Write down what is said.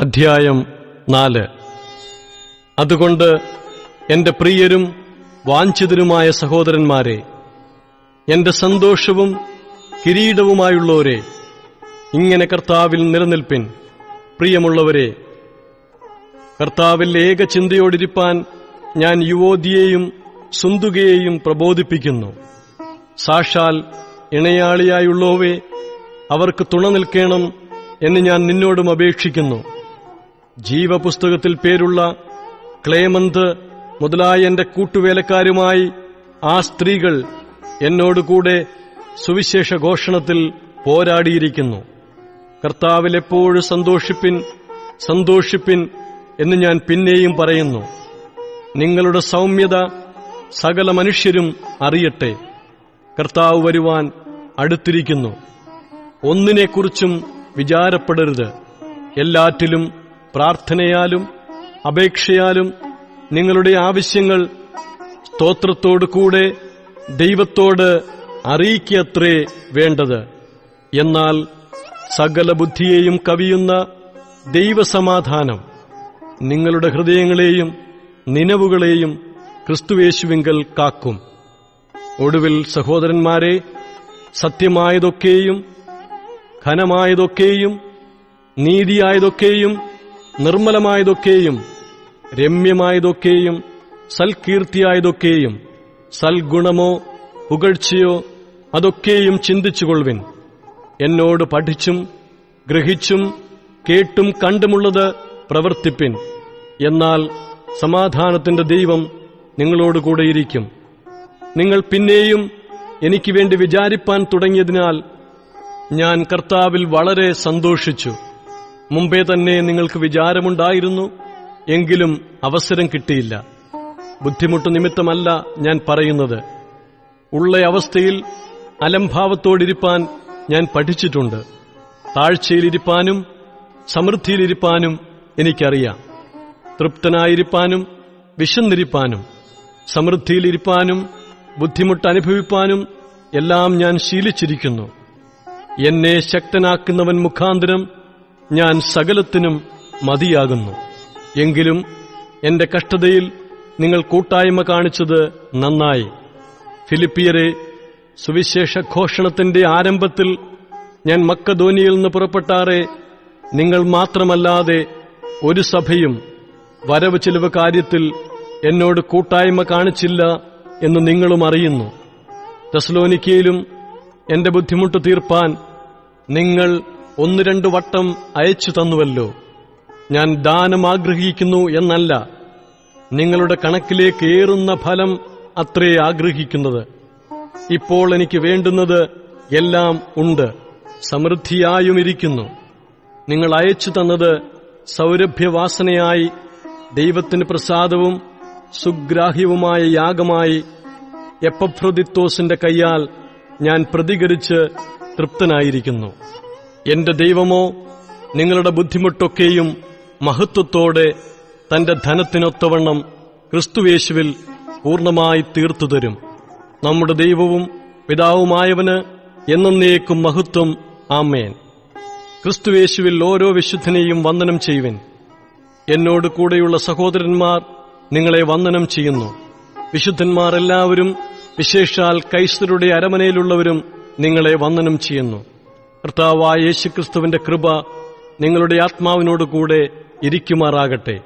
അധ്യായം നാല്. അതുകൊണ്ട് എന്റെ പ്രിയരും വാഞ്ചിതരുമായ സഹോദരന്മാരെ എന്റെ സന്തോഷവും കിരീടവുമായുള്ളവരെ ഇങ്ങനെ കർത്താവിൽ നിലനിൽപ്പിൻ. പ്രിയമുള്ളവരെ കർത്താവിൽ ഏക ചിന്തയോടിരിപ്പാൻ ഞാൻ യുവോദിയെയും സുന്തുകയെയും പ്രബോധിപ്പിക്കുന്നു. സാക്ഷാൽ ഇണയാളിയായുള്ളവേ അവർക്ക് തുണ നിൽക്കണം എന്ന് ഞാൻ നിന്നോടും അപേക്ഷിക്കുന്നു. ജീവപുസ്തകത്തിൽ പേരുള്ള ക്ലേമന്ത് മുതലായ എന്റെ കൂട്ടുവേലക്കാരുമായി ആ സ്ത്രീകൾ എന്നോടുകൂടെ സുവിശേഷ ഘോഷണത്തിൽ പോരാടിയിരിക്കുന്നു. കർത്താവിലെപ്പോഴും സന്തോഷിപ്പിൻ സന്തോഷിപ്പിൻ എന്ന് ഞാൻ പിന്നെയും പറയുന്നു. നിങ്ങളുടെ സൗമ്യത സകല മനുഷ്യരും അറിയട്ടെ. കർത്താവ് വരുവാൻ അടുത്തിരിക്കുന്നു. ഒന്നിനെക്കുറിച്ചും വിചാരപ്പെടരുത്. എല്ലാറ്റിലും പ്രാർത്ഥനയാലും അപേക്ഷയാലും നിങ്ങളുടെ ആവശ്യങ്ങൾ സ്തോത്രത്തോടു കൂടെ ദൈവത്തോട് അറിയിക്കത്രേ വേണ്ടത്. എന്നാൽ സകല ബുദ്ധിയെയും കവിയുന്ന ദൈവസമാധാനം നിങ്ങളുടെ ഹൃദയങ്ങളെയും നിലവുകളെയും ക്രിസ്തുവേശുവിങ്കൽ കാക്കും. ഒടുവിൽ സഹോദരന്മാരെ സത്യമായതൊക്കെയും ഘനമായതൊക്കെയും നീതിയായതൊക്കെയും നിർമ്മലമായതൊക്കെയും രമ്യമായതൊക്കെയും സൽകീർത്തിയായതൊക്കെയും സൽഗുണമോ പുകഴ്ചയോ അതൊക്കെയും ചിന്തിച്ചുകൊള്ളുവിൻ. എന്നോട് പഠിച്ചും ഗ്രഹിച്ചും കേട്ടും കണ്ടുമുള്ളത് പ്രവർത്തിപ്പിൻ. എന്നാൽ സമാധാനത്തിന്റെ ദൈവം നിങ്ങളോടുകൂടെയിരിക്കും നിങ്ങൾ പിന്നെയും എനിക്ക് വേണ്ടി വിചാരിപ്പാൻ തുടങ്ങിയതിനാൽ ഞാൻ കർത്താവിൽ വളരെ സന്തോഷിച്ചു. മുമ്പേ തന്നെ നിങ്ങൾക്ക് വിചാരമുണ്ടായിരുന്നു എങ്കിലും അവസരം കിട്ടിയില്ല. ബുദ്ധിമുട്ട് നിമിത്തമല്ല ഞാൻ പറയുന്നത്. ഉള്ള അവസ്ഥയിൽ അലംഭാവത്തോടിരിപ്പാൻ ഞാൻ പഠിച്ചിട്ടുണ്ട്. താഴ്ചയിലിരിപ്പാനും സമൃദ്ധിയിലിരിപ്പാനും എനിക്കറിയാം. തൃപ്തനായിരിപ്പാനും വിശന്നിരിപ്പാനും സമൃദ്ധിയിലിരിപ്പാനും ബുദ്ധിമുട്ട് അനുഭവിപ്പാനും എല്ലാം ഞാൻ ശീലിച്ചിരിക്കുന്നു. എന്നെ ശക്തനാക്കുന്നവൻ മുഖാന്തരം ഞാൻ സകലത്തിനും മതിയാകുന്നു. എങ്കിലും എന്റെ കഷ്ടതയിൽ നിങ്ങൾ കൂട്ടായ്മ കാണിച്ചത് നന്നായി. ഫിലിപ്പിയരെ സുവിശേഷ ഘോഷണത്തിന്റെ ആരംഭത്തിൽ ഞാൻ മക്കധോനിയിൽ നിന്ന് പുറപ്പെട്ടാറെ നിങ്ങൾ മാത്രമല്ലാതെ ഒരു സഭയും വരവ് ചിലവ് കാര്യത്തിൽ എന്നോട് കൂട്ടായ്മ കാണിച്ചില്ല എന്ന് നിങ്ങളും അറിയുന്നു. തെസ്ലോനിക്കയിലും എന്റെ ബുദ്ധിമുട്ട് തീർപ്പാൻ നിങ്ങൾ ഒന്ന് രണ്ടു വട്ടം അയച്ചു തന്നുവല്ലോ. ഞാൻ ദാനം ആഗ്രഹിക്കുന്നു എന്നല്ല. നിങ്ങളുടെ കണക്കിലേക്ക് ഏറുന്ന ഫലം അത്രേ ആഗ്രഹിക്കുന്നത്. ഇപ്പോൾ എനിക്ക് വേണ്ടുന്നത് എല്ലാം ഉണ്ട്. സമൃദ്ധിയായും ഇരിക്കുന്നു നിങ്ങൾ അയച്ചു തന്നത് സൗരഭ്യവാസനയായി ദൈവത്തിന് പ്രസാദവും സുഗ്രാഹ്യവുമായ യാഗമായി എപ്പഫ്രദിത്തോസിന്റെ കൈയാൽ ഞാൻ പ്രതികരിച്ച് തൃപ്തനായിരിക്കുന്നു. എന്റെ ദൈവമോ നിങ്ങളുടെ ബുദ്ധിമുട്ടൊക്കെയും മഹത്വത്തോടെ തന്റെ ധനത്തിനൊത്തവണ്ണം ക്രിസ്തുവേശുവിൽ പൂർണമായി തീർത്തുതരും. നമ്മുടെ ദൈവവും പിതാവുമായവന് എന്നേക്കും മഹത്വം. ആമേൻ. ക്രിസ്തുവേശുവിൽ ഓരോ വിശുദ്ധനെയും വന്ദനം ചെയ്യുവിൻ. എന്നോട് കൂടെയുള്ള സഹോദരന്മാർ നിങ്ങളെ വന്ദനം ചെയ്യുന്നു. വിശുദ്ധന്മാരെല്ലാവരും വിശേഷാൽ കൈസരുടെ അരമനയിലുള്ളവരും നിങ്ങളെ വന്ദനം ചെയ്യുന്നു. കർത്താവായ യേശുക്രിസ്തുവിന്റെ കൃപ നിങ്ങളുടെ ആത്മാവിനോട് കൂടെ ഇരിക്കുമാറാകട്ടെ.